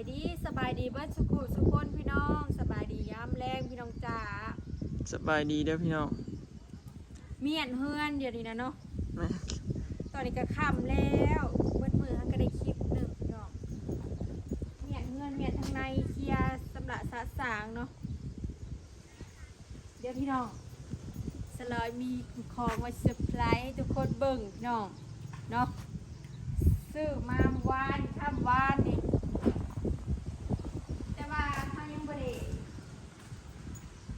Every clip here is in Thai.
ายดีสบายดีเบิร์ดสุขุสุขคนพี่น้องสบายดียามแรงพี่น้องจ๋าสบายดีเด้อพี่น้องเมียนเฮือนเดี๋ยวนี้นะเนาะแม่ตอนนี้ก็ค่ำแล้วเบิดมือฮันก็ได้คลิปหนึ่งพี่น้องเมียนเฮือนเมียนทางในเคลียร์สำหรับสะสางเนาะเดี๋ยวพี่น้องสลอยมีของมาเซอร์ไพรส์ให้ทุกคนเบิ่งพี่น้องเนาะซื้อมาเมื่อวานค่ำวานนี่แต่ว่าเขายังบ่ได้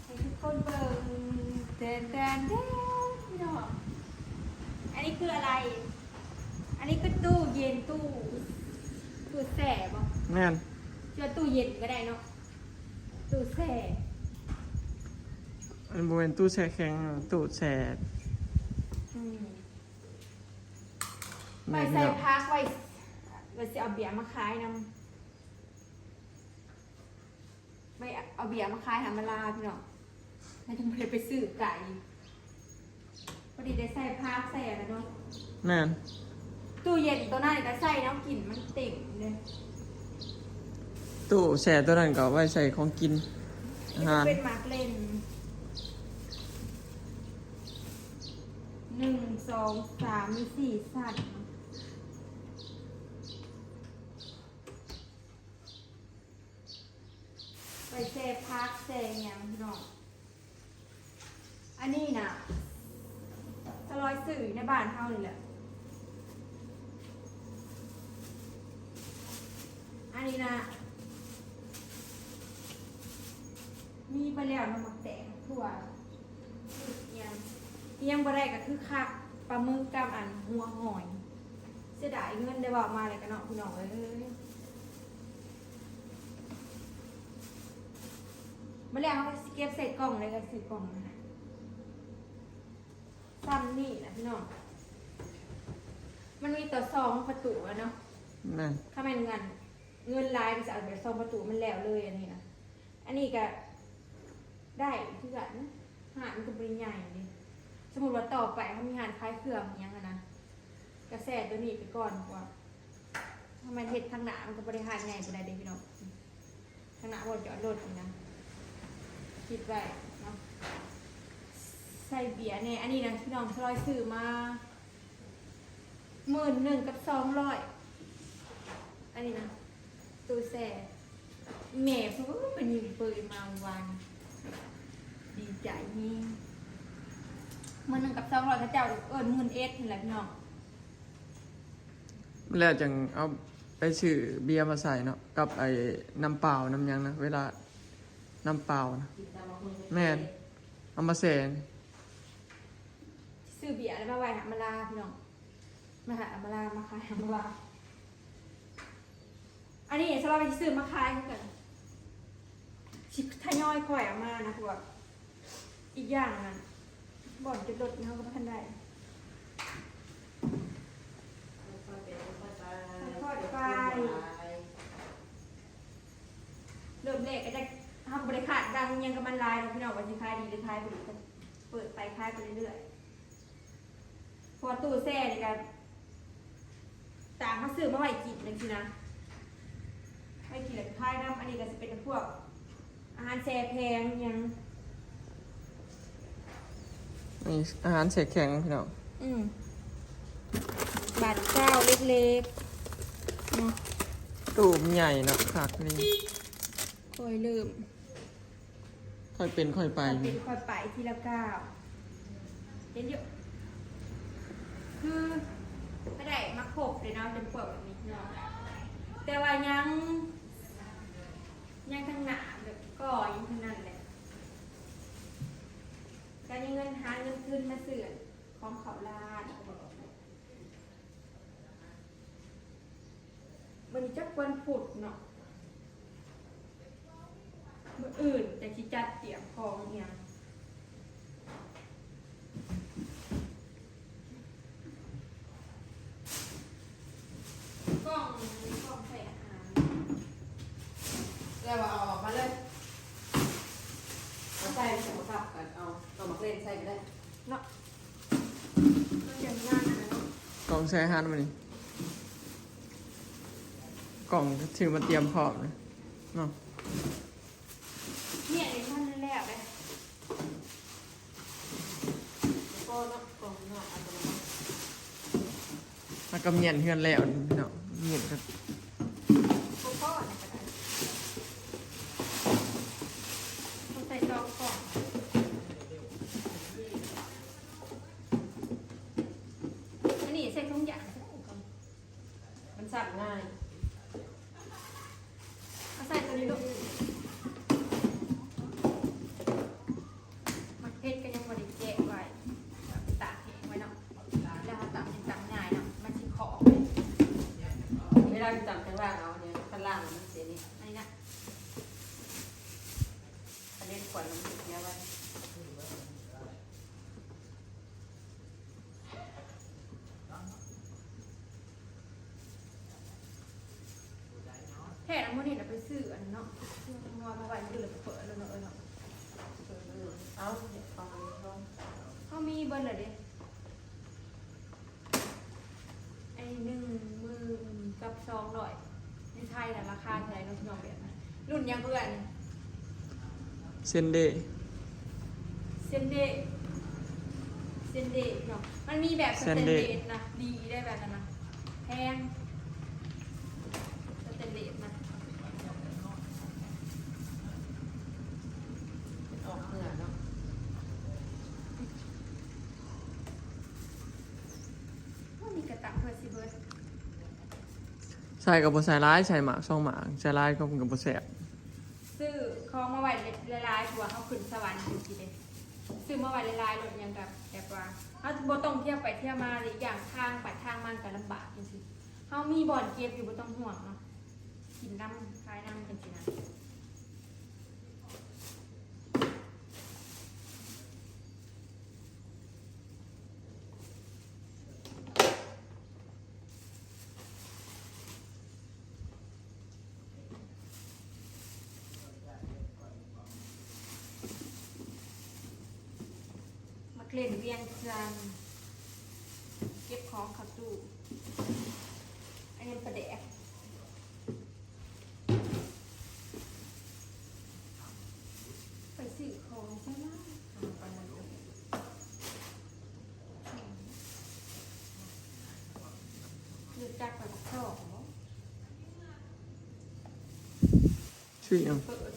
ให้ทุกคนเบิ่งแดนแดนแดนพี่น้อง อั นนี้คืออะไร อันนี้คือตู้เย็นตู้ตู้แส่บ่แม่นเชื่อตู้เย็นก็ได้เนาะ ตู้แส่อันบริเวณตู้แช่แข็งตู้แช่อืมแม่ไว้พี่ใส่น้องพักไว้ไว้สิเอาเบียร์มาขายนำไม่เอาเบียร์มาขายหามาลาพี่เนาะให้ทั้งไปไปซื้อไก่พ อดีได้ใส่พักใส่อะไรเนาะแม่นตู้เย็นตัวนั้นก็ใส่น้ำกลิ่นมันติ่มเลยตู้แช่ตัวนั้นก็ไว้ใส่ของกินอานี่หาจะรเป็นมาร์กเลนหนึ่งสองสามมีสี่สัตว์ไปเซพักเซยังพี่น้องอันนี้นะส ลอยสื่อในบ้านเฮาเลยแหละ อันนี้นะ มีไปแล้วน้ำมักแตงทั่วยังยังบ่ได้ก็คือคักปลาหมึกกับอันหัวหอย เสียดายเงินได้บอกมาเลยกันเนาะพี่น้องเอ้ยมาแล้วเขาเก็บใส่กล่องเลยก็ใส่กล่องนะ นี่นะพี่น้อง มันมีต่อซองประตูอะเนาะแม่นถ้ามันเงินเงินลายไปจะเอาแบบซองประตูมันแล้วเลยอันนี้นะอันนี้ก็ได้ที่กันหาดมันก็บริใหญ่เลยสมมติว่าต่อไปเขามีหานคล้ายเครื่องอหยังอะนะกระแสตัวนี้ไปก่อนกว่าทำไมเห็ดทางหนามันก็บริหารใหญ่ไปได้เด็กพี่น้องทางหนาบนจอดรถนี่นะคิดไว้เนาะ ใส่เบียร์เนี่ยอันนี้นะพี่น้องซอยซื้อมาหมื่นหนึ่งกับสองร้อยอันนี้นะตู้แช่แม่เพิ่งเป็นยิงปืนมาวันดีใจนี่มันหนึ่งกับสองร้อยพระเจ้าเอิญหมื่นเอ็ดนี่แหละพี่น้องแล้วจังเอาไปซื้อเบียร์มาใส่เนาะกับไอ้น้ำเปล่าน้ำยังนะเวลาน้ำเปล่านะแม่นเอามาแช่ ซื้อเบียร์แล้วมาไว้หามาลาพี่น้องมาหามาลามาขายหามาลาอันนี้สำหรับไปซื้อมาขายกันชิทยอยค่อยเอามานะพวกอีกอย่างนะบ่อนจะลดเขาก็ไม่ทันได้ค่อยๆไปเริ่มแรกก็จะทำบริขาดดังยังกับมันลายเราพี่น้องวันที่ขายดีหรือขายบดีก็เปิดไปขายไปเรื่อยๆ พอตู้แซ่นี่กันต่างมาซื้อมาไว้กินนึงสินะไว้กินแล้วก็ขายน้ำอันนี้ก็จะเป็นพวก อาหารแช่แพงยังนี่อาหารแช่แข็งพี่น้องอืมบาทเก้าเล็กๆเนาะตู้มันใหญ่เนาะคักนี่ค่อยเริ่ม ค่อยเป็นค่อยไปไปเป็นค่อยไปทีละก้าวเห็นอยู่ คือไม่ได้มาครบเลยเนาะจนปิดแบบนี้เนาะแต่ว่ายังยังทางหนาแบบก่อยังทางนั้นแหละการยังเงินหาเงินคืนมาเสื่อของเขาลาดมันจักวันผุดเนาะมื่ออื่นแต่ชิจัดเตรียมของเนี่ยกล้องกล้องใส่อาหาร แล้วเอาออกมาเลยเอาใส่ไปใส่กับกันเอาเอามาเล่นใส่ก็ได้เนาะต้องอย่างนั้นนะเนาะกล่องแช่อาหารมานี่กล่องถือมาเตรียมพร้อมเลยเนาะเนี่ยนี่มันแล้วเลยแล้วก็เนาะกล่องเนาะอัตโนมัติ แล้วก็เมียนเฮือนแล้วพี่น้องเมียนกัน พ่อพ่อเนี่ยก็ได้ต้องใส่ซองก่อนอันนี้ใส่ทุกอย่าง มันสับง่าย เอาใส่ตัวนี้ลูกมันเพชรก็ยังบริเกะไว้ตากแห้งไว้เนาะแล้วเอาตากเป็นตากง่ายเนาะมันสิขอ เวลาจับข้างล่างเอาเนี่ยข้างล่างมันเสียนี่ อันนี้นะ อันนี้ขวดมันติดเนี่ยไว้ แค่น้ำมันนี่เราไปซื้ออันเนาะซื้อนัวมาไว้มือเลยเปิดแล้วเนาะเออเนาะ เออเออเอาเดี๋ยวเอาไปลอง เขามีเบอร์เลยเด้ไอ้หนึ่งหมือ กับสองร้อยในไทยน่ะราคาเท่าไหร่เน้องพี่น้องแบบนั้นรุ่นยังเพื่อนเซนเดย์เซนเดเซนเดเนาะมันมีแบบสเตนเลสนะดีได้แบบนั้นนะแพงสเตนเลสนะ ออกเหงื่อเนาะ ว่ามีกระตังเพื่อสิเบิร์ด ใส่กับบใส่ร้ายใส่หมากช่องหมากใส่ร้ายก็กับบแสบซื้อของมาไว้ละลายๆตัวเขาขึ้นสวรรค์จริงๆเลยซื้อมาไว้ละลายๆรถยังแบบแบบว่าเขาบ่ต้องเที่ยวไปเที่ยวมาหรืออย่างทางไปทางมันก็ลำบากจริงๆเขามีบ่อนเก็บอยู่บ่ต้องห่วงเนาะกินน้ำคลายน้ำกันสินะ มาเกล่นเวียงจันทน์เก็บของเขับตู้อันนี้ประเดะไปซื้อของใช่ไหมเอาไปมันดูหรือจักไปกับข้าวเนาะชื่อหยังเปิด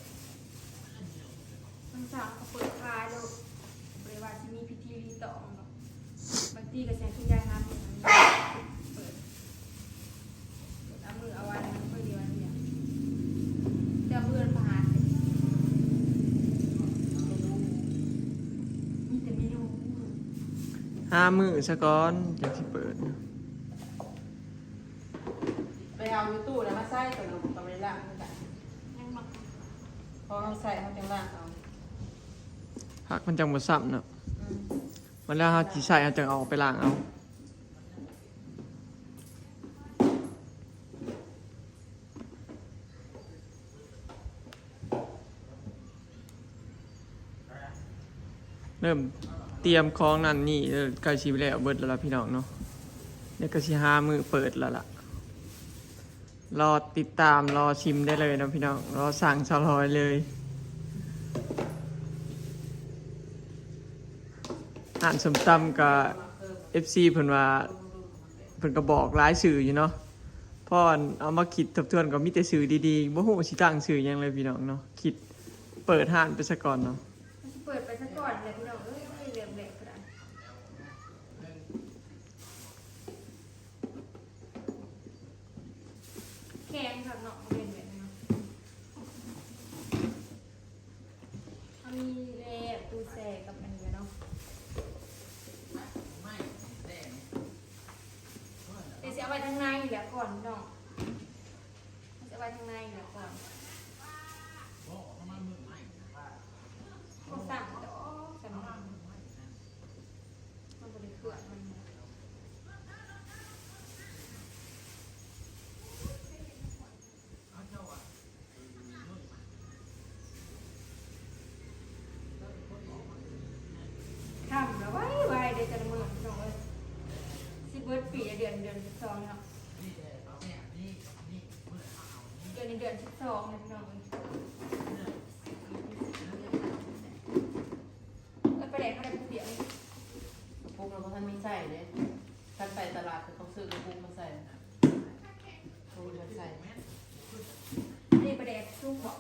ทั้งสามก็เปิดคายลูกบริวารที่มีพิธีรีตองเนาะ บางทีก็ใช้คุณยายห้ามเหมือนกันเปิดเปิดเอามือเอาไว้นะเพื่อเดียวอันเดียวเดี๋ยวมือผ่านมีแต่เมนูห้ามือสะก้อนจากที่เปิด ไปเอาอยู่ตู้แล้วมาใส่ตัวเราก็ไม่ได้ล่างนี่แหละยังมาพอเราใส่เขาจังล่างเอาผักมันจังบดซ้ำเนาะอื มันแล้วเราจีใส่เราจะเอาไปล้างเอาเริ่มเตรียมของนั่นนี่ใกล้ชิไปแล้วเบิดแล้วล่ะพี่น้องเนาะเนี่ยก็ชิห้ามือเปิดแล้วล่ะ รอติดตามรอชิมได้เลยนะพี่น้อง รอสั่งสลอยเลย อ่านสมตำกับ FC เพิ่นว่าเพิ่นก็บอกหลายสื่ออยู่เนาะพออันเอามาคิดทบทวนก็มีแต่สื่อดีๆบ่ฮู้สิตั้งสื่อหยังเลยพี่น้องเนาะคิดเปิดห้านไปซะก่อนเนาะเปิดไปซะก่อนเลยพี่น้องเอ้ยไม่เหลี่ยมแหลกกระดานแข็งครับเนาะเรียนแบบนี้เนาะมีแลบตูแซกับอันนี้เนาะ ข้างในอยู่แล้วก่อนเนาะจะเอาไว้ทางในอยู่แล้วก่อน เขาสั่งดอกสั่งมันมันบริเขื่อนมันทำแล้วไว้ไว้เดี๋ยวจะละเมือน้องเอ้ยสิเบิร์ดปีละเดือนเดือนสองเนาะ เดือนสิบสองเลยพี่น้องแล้วประเด็นเขาได้ผู้เดียวนี่ พวกเราก็ท่านไม่ใส่เลยท่านไปตลาดก็ต้องซื้อกระปุกมาใส่พวกเราใส่ นี่ประเด็นสู้บอก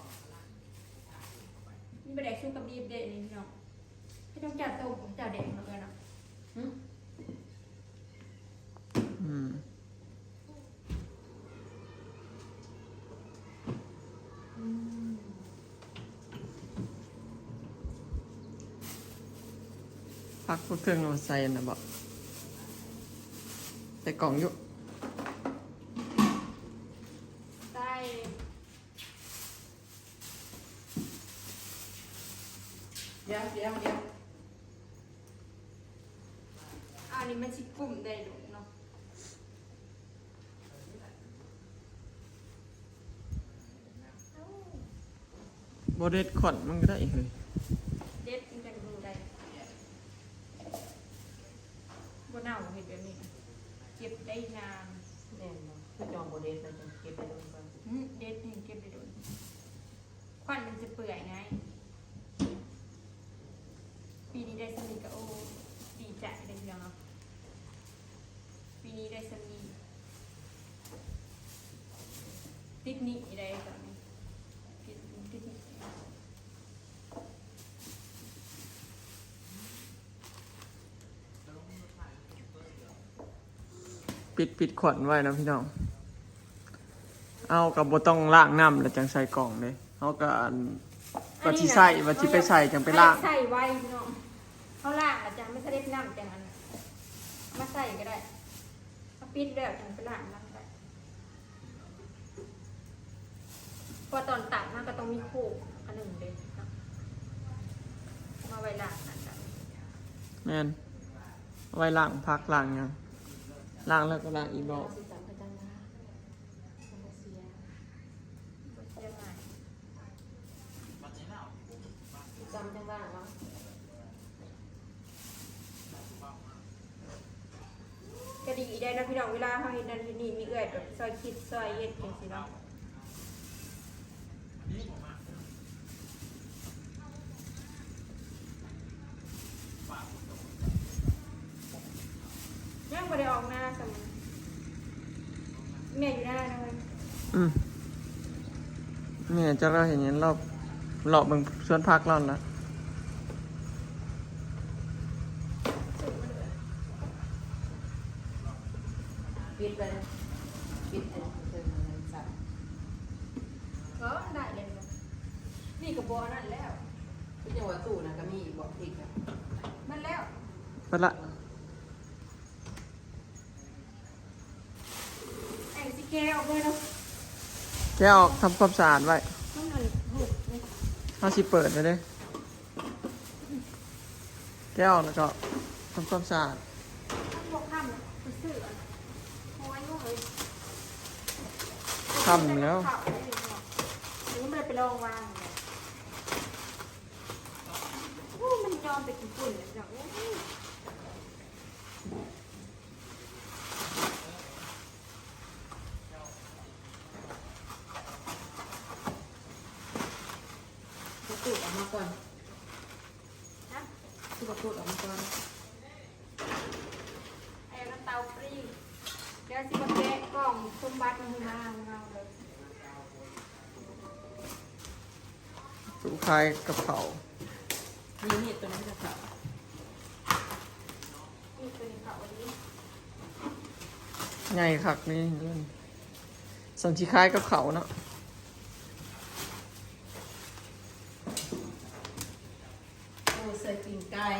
นี่ประเด็นสู้กับดีเด็ดนี่พี่น้อง พี่ต้องจัดต้มจัดแดงเลยเนาะหึอืมพักพวกเครื่องเราใส่นะบอกใส่กล่องอยู่ ใส่ เดี๋ยวเดี๋ยวเดี๋ยว อันนี้มันชิกลุ่มได้ดูเนาะ โบเดตขอนมันก็ได้เฮ้ยเด็ดมันจะดูได้บนเน่าเห็นแบบนี้นะเก็บได้นานแน่นอนคือจองโบเดสเราจะเก็บไปตรงกลางอืมเด็ดนี่เก็บได้โดนควันมันจะเปื่อยไง ปีนี้ได้สมีกับโอดีใจได้เพียงเนาะปีนี้ได้สมีติดหนี้ได้ตอนนี้ติดติดหนี้ ปิดปิดขอนไว้นะพี่น้อง เอากับบ่ต้องล้างน้ำแล้วจังใส่กล่องเลยเอากับอันว่าสิใส่ว่าสิไปใส่จังไปล้างใส่ไว้พี่น้องเขาล่างอาจารย์ไม่ใช่เล็บน้ำจังอันเอามาใส่ก็ได้เอาปิดแล้วจังไปล่างน้ำได้เพอตอนตัดมันก็ต้องมีโคกอันหนึ่งเลยเนาะมาไว้ล่างนั่นกันแม่นเอาไว้ล้างพักล้างหยัง ล้างแล้วก็ล้างอีกรอบจำจันนะเสียบ่เสียหางเนาะก็ดีได้นะพี่น้องเวลาเขาเห็นนั่นเห็นนี่มีเอื้อยแบบซอยคิดซอยเย็ดอย่างสิเนาะ อืมเนี่ยจะเราเห็นอยังรอบรอบเบิ่งสวนพักเราละปิดไปเลยปิดอันเดินอไรสั่นก็ได้เลยนี่กับบอกนั่นแล้วที่จังหวัดตู้นะก็มีบอกอีกอะมันแล้วไปละไอ้สิแกออกเลยเนาะ แกออกทำความสะอาดไว้ต้องหันหุบนี่เอาสิเปิดไปเลยแกออกแล้วก็ทำความสะอาดต้องบอกข้ามไปซื้ออันเอาไว้นู่นเลยทำแล้วข่าวได้เลยเนาะอันไปลองวางมันยอมไปกินฝุ่นเลยเนาะโอ้ย ก็ตูดออกมาก่อน นะ คือก็ตูดออกมาก่อนไอ้น้ำเตาฟรีเดี๋ยวสิมาแกะกล่องสมบัติมันมาเอาเลยสูคายกระเพรามีมีดตัวนั้นจะขาดนี่ตัวนี้เขาอันนี้ไงคักนี่เรื่องสังชีคายกับเขาเนาะ โอ้ใส่กิน ไก่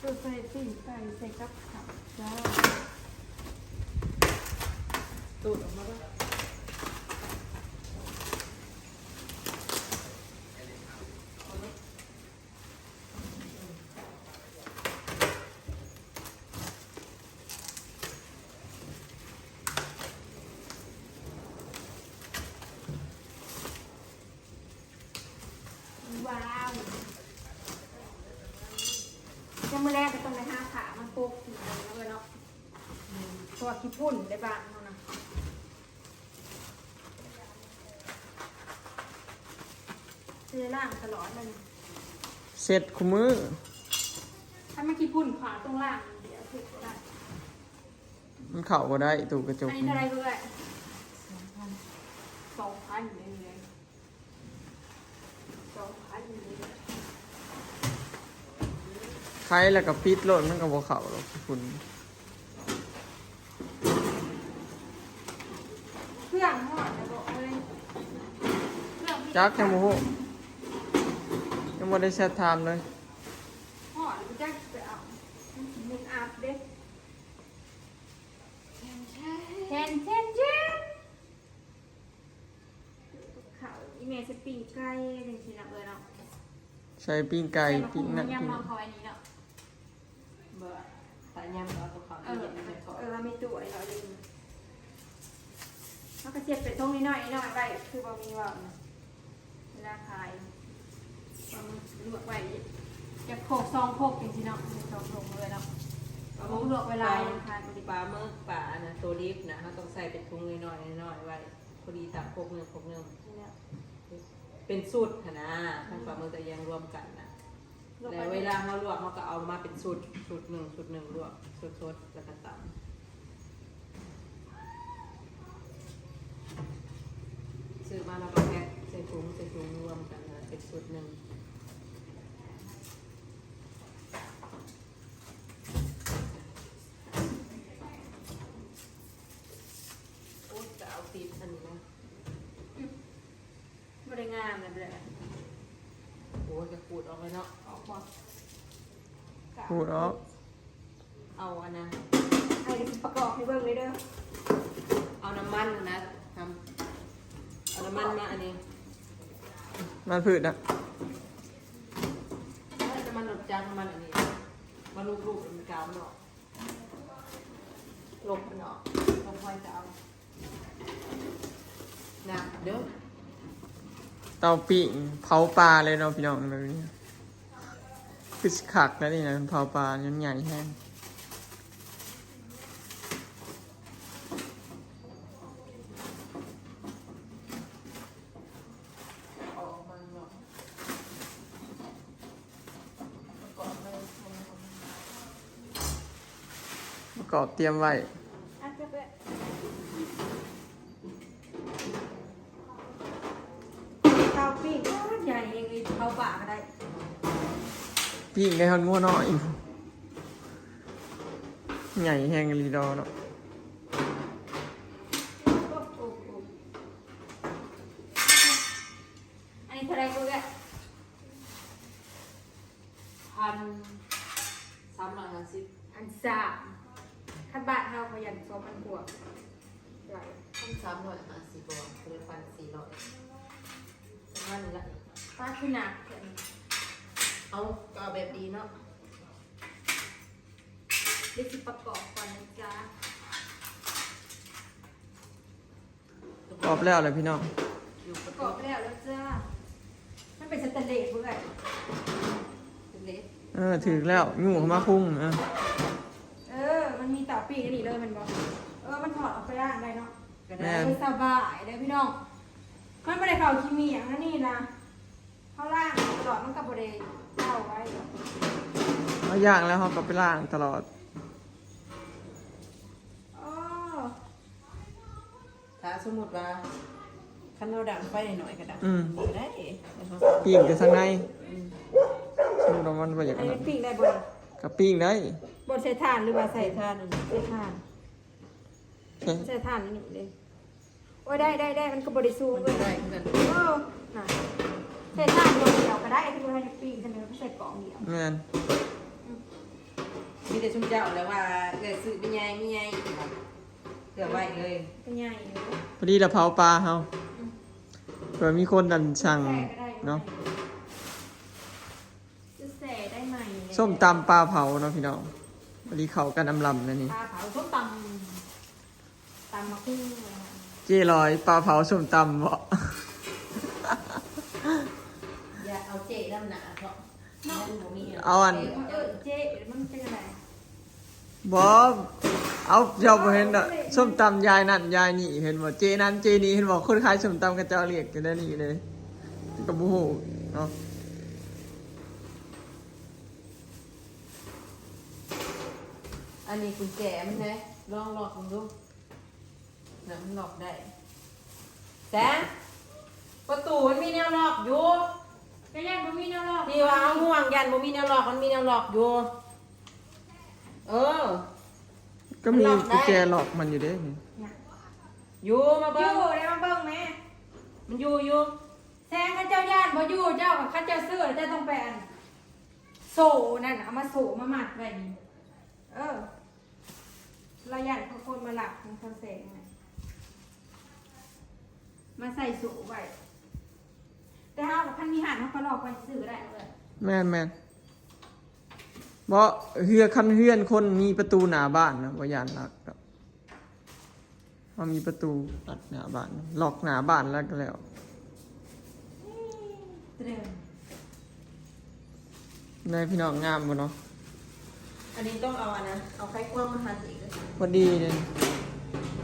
ตัวใส่ตีนไก่ใส่กับข้าวจ้าตูดออกมาแล้ว ขี้พุ่นได้บ้างเขานะเสื้อล่างตลอดเลยเสร็จคุมมือ ถ้าไม่ขี้พุ่นขวาตรงล่างเดี๋ยวถูกได้มันเข่าก็ได้ตูกระจกอันนี้นี่ไรรู้ไหมสองพันสองพันอยู่เลยสองพันอยู่เลยใครแล้วกับพีทโหลดมันก็บ่เข่าหรอกคุณ เครื่องที่จักยังบ่ฮู้ยังบ่ได้แชทไทม์เลยหอดหรือจักไปเอามึงอาบเด็กเชนเชนเชนเชนเขาอีเมลสปีกไกลจริงๆนะเออเนาะใช้ปิ้งไก่ปิ้งนั่นยำปิ้งลองเขาอันนี้เนาะเบื่อแต่ยำเอาตัวเขาเอเย็อนๆไปก่อนเออมีตัวไอ้เราดึงเขาก็เสียบเป็ดตรงนี้หน่อยหน่อยไว้คือบะมีว่าเว ลาขายบะมีลวกไว้จะโขกซองโขกจริงๆเนาะซองโขกเลยเนาะบะมีลวกเวลาทานดีปลาเมื่อปลานะตัวดิบนะเขาต้องใส่เป็นทุงน้อยๆน้อยๆไว้พอดีตามพวกเนื้อพวกเนื้อเนี่ยเป็นสูตรค่ะนะทั้งปลาเมื่อแต่ยังรวมกันนะลวกแล้วไว้เวลาเขาลวกเขาก็เอามาเป็นสูตรสูตรหนึ่งสูตรหนึ่งลวกสูตรสดแล้วก็ตำซื้อมาแล้วก็แพ็คใส่ ถุงใส่ถุงรวมกันนะเป็นสูตรหนึ่งโอ้จะเอาตีบอันนี้นะบริงามเลยเลยโอ้จะขูดออกเลยเนาะออกมาพูดออก เอาอันนะไอ้เดี๋ยวสิประกอบให้เบิ่งเลยเด้อเอาน้ำมันนะทำเอาน้ำมันมาอันนี้ มันพืชนะเอาน้ำมันหลดจานน้ำมันอันนี้มาลูบๆเป็นกาวมันออกลบมันออกลบไว้จะเอานะเด้อเตาปิ้งเผาปลาเลยเนาะพี่น้องแบบนี้คือสิคักแล้วนี่นะเผาปลายันใหญ่แห้ง ออกมันเนาะประกอบเลย ประกอบ เตรียมไว้อะเจะไปเตาปิ้งโอ้ยใหญ่เองเลยเตาป่าก็ได้ปิ้งได้ฮอนงัวน้อยใหญ่แห้งรีดอเนาะโอ้โอ้โอ้อันนี้เท่าไหรกูแกพันสามร้อยห้าสิบอันสาม ขั้นบาทเท่าพยันสองพันกว่าใหญ่พันสามร้อยห้าสิบบวกเป็นพันสี่ร้อยประมาณนี้ละป้าขึ้นหนักเกินเอาก็เอาแบบดีเนาะเดี๋ยวสิประกอบก่อนนะจ๊ะประกอบแล้วเลยพี่น้องอยู่ปประระกกออบบแล้วแล้วจ้ามันเป็นสแตนเลสเพื่อนเล็กเออถือแล้วงูเข้ามาคุ้งเออ เออ มันมีเต่า ปีกอันนี้เลยมันบอกเออมันถอดออกไปได้ได้เนาะก็เอได้อสบายเลยพี่น้องมันไม่ได้เข้าคีมีอย่างนั้นนี่นะเข้าล่างตลอดมันกับบริเข้าไว้เอาย่างแล้วเขาก็ไปล้างตลอดอ๋อถ้าสมมติว่าคันเราดังไฟหน่อยก็ดังอืมได้นะครับปิ้งแต่ข้างในสมมติว่ามันไปอย่างอันนั้นี้นปิ้งได้บนกับปิ้งได้ บนใส่ถ่านหรือว่าใส่ใส่ท่านอันนี้ใส่ถ่านใช่ใส่ถ่านนี่เลยโอ้ยได้ได้ได้มันก็บริสูมันเลจะยได้เหมือนกันเออน่ะใส่ถ่านเดียวก็ได้ที่เราให้ปิ้งใช่ไหมก็ใส่กล่องเดียวแม่นมีแต่ชุมเจ้าแล้วว่าเกิดซื้อเป็นไงมีไงเกือบไว้เลยเป็นใหญ่เลยพอดีเราเผาปลาเฮาเผื่อมีคนดันสั่งใส่ก็ได้เนาะจะใส่ได้ไหมส้มตำปลาเผาเนาะพี่น้อง พอดีเขากันอำลำนะนี่ปลาเผาส้มตำตำมะคุ้งเจ๊ลอยปลาเผาส้มตำบ่อย่าเอาเจด้านหนาเพราะนั่นบ่มีเอาอันเออเจ๊มันเป็นอะไรบอเอาเจ้าบ่เห็นดอกส้มตำยายนั่นยายนี่เห็นบ่เจนั้นเจนี้เห็นบ่คนขายส้มตำกระเจ้าเรียกกันได้นี่เลยเอกับบูฮูเนาะ อันนี้กุญแจมันนะลองหลอกมันดูนะมันหลอกได้แสงประตูมันมีแนวหลอกอยู่ก็ยังบ่มีแนวหรอกที่ว่าเอาห่วงยันบ่มีแนวหลอกมันมีแนวหลอกอยู่ เออ ก็มีหลอกได้กุญแจหลอกมันอยู่เด้นี่เนี่ยอยู่มาอเบิ่ยู่งได้มาเบิ่งแม่มันอยู่อยู่แซงกับเจ้าย่านบ่อยู่เจ้ากับข้าเจ้าซื้อเจ้าต้องไปอันโซนั่นน่ะเอามาโซมามัดไว้นี่เออ เราย่านเขาคนมาหลักของเขาแสงไงมาใส่โซไว้ แต่เฮากับคันมีหันเขาก็ลอกไปซื้อได้เลยแม่นแม่นบ่เฮือคันเฮือนคนมีประตูหน้าบ้านนะบ่ยานลักดอกมันมีประตูตัดหน้าบ้านล็อกหน้าบ้านแล้วก็แล้วเตรียมนายพี่น้องงามบ่เนาะ อันนี้ต้องเอาอันนะ เอาไข่ควงมาทานอีกด้วยพอดีเลย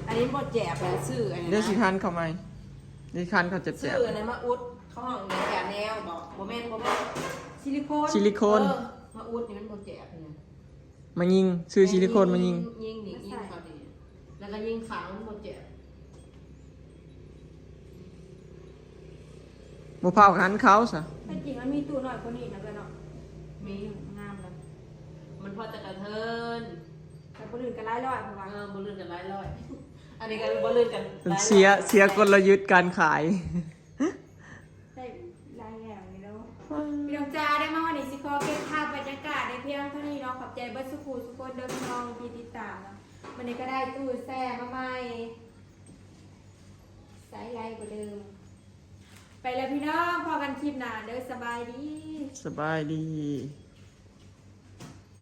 อันนี้บ่แจบแล้วซื้ออันนี้เดี๋ยวสินะคันเข้ามาเดี๋ยวสิคันเขาจะแจซื้อก อันนั้นมาอุดเข้าห้องแจบแนวบอกบ่แม่นบ่แม่นซิลิโคนซิลิโคน เออมาอุดนี่มันบ่แจบนี่มายิงซื้อซิลิโคนมายิง ยิงนี่ยิงเขาดีแล้วก็ยิงฝามันบ่แจบบ่เผาคันเขาซะแต่จริงมันมีตู้หน่อยกว่านี้นะเพื่อนเนาะมีงา มเลยมันพอจะกระเทินแต่คนอื่นก็ร้ายร้อยเพราะว่าเออบ่ลื่นกันหลายร้อย อันนี้ก็บ่ลื่นกันหลาร้อเสียเสียกลยุทธ์การขาย ได้รายอย่างนี้แล้วพี่น้องจ้าได้มาวันนี้สิขอเก็บภาพบรรยากาศในเพียงเท่านี้เนาะขอบใจเบิร์ดสุขูสุกคนเดินน้องที่ติดตามเนาะวันนี้ก็ได้ตู้แซ่มาใหม่สายไลกว่าเดิม ไปแล้วพี่น้องพอกันคลิปหน้าเด้อสบายดี สบายดี